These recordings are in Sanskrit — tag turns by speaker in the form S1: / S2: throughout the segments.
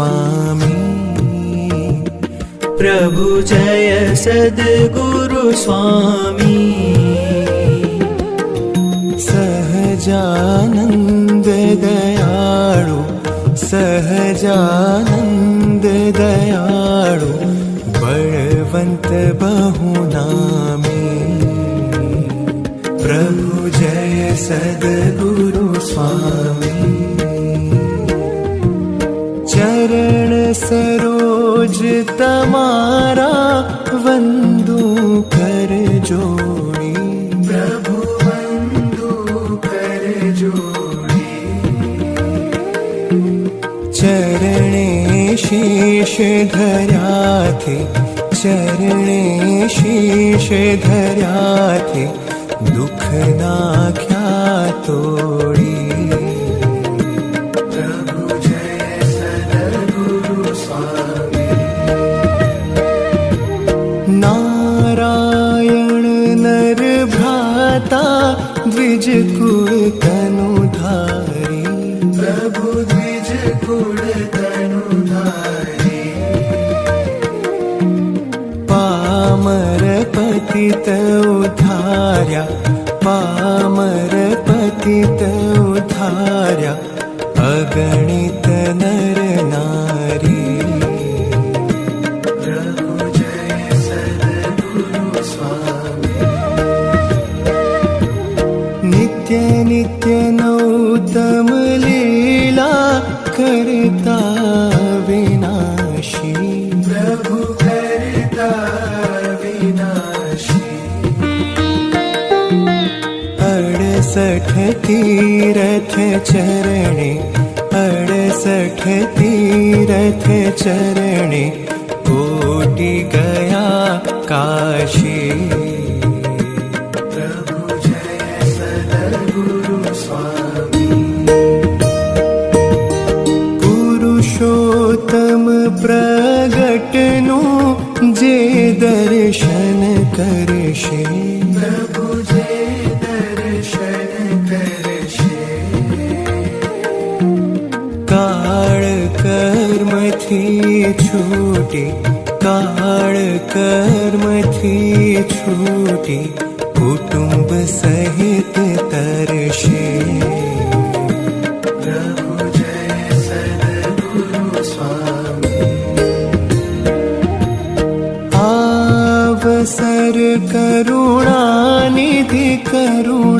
S1: स्वामी।
S2: प्रभु जय सद्गुरु स्वामी।
S1: सहजानन्द दयाळु सहजानन्द दयाळु बळवन्त बहुनामी। प्रभु जय सद्गुरु स्वामी। चरणे शीश धर्याथे चरणे शीश धर्याथे दुख नाख्या तोड़ी। प्रभु जय सद्गुरु स्वामी। नारायण नर भ्राता पतित उद्धार्या पामर पतित उद्धार्या अगणित नर नारी। प्रभु जय सद्गुरु स्वामी। नित्य नित्य नौतम लीला करता विनाशी तीरथ चरणे अड़सठ तीरथ चरणे कोटि गया काशी। पुरुषोत्तम प्रगटनु जे दर्शन करशे। प्रभु कर्मथी छूटी काळ कर्मथी छूटी कुटुंब सहित तरशे। प्रभु जय सद्गुरु स्वामी। आवसर करुणानिधि करुणा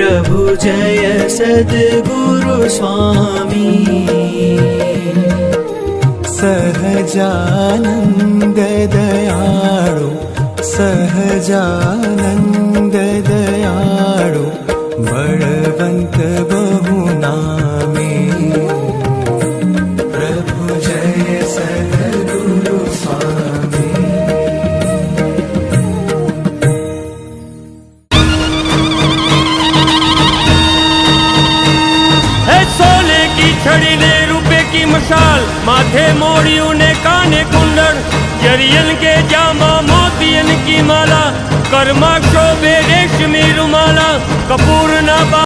S2: प्रभु जय सद्गुरु स्वामी।
S1: सहजानन्द दयाळु सहजानन्द दयाळु बळवन्त
S3: सोने की छड़ी ने रुपए की मशाल माथे मोड़ियों ने काने कुंडल जरियन के जामा मोतियन की माला कर्मा शोभे रेशमी रुमाला कपूर ना बा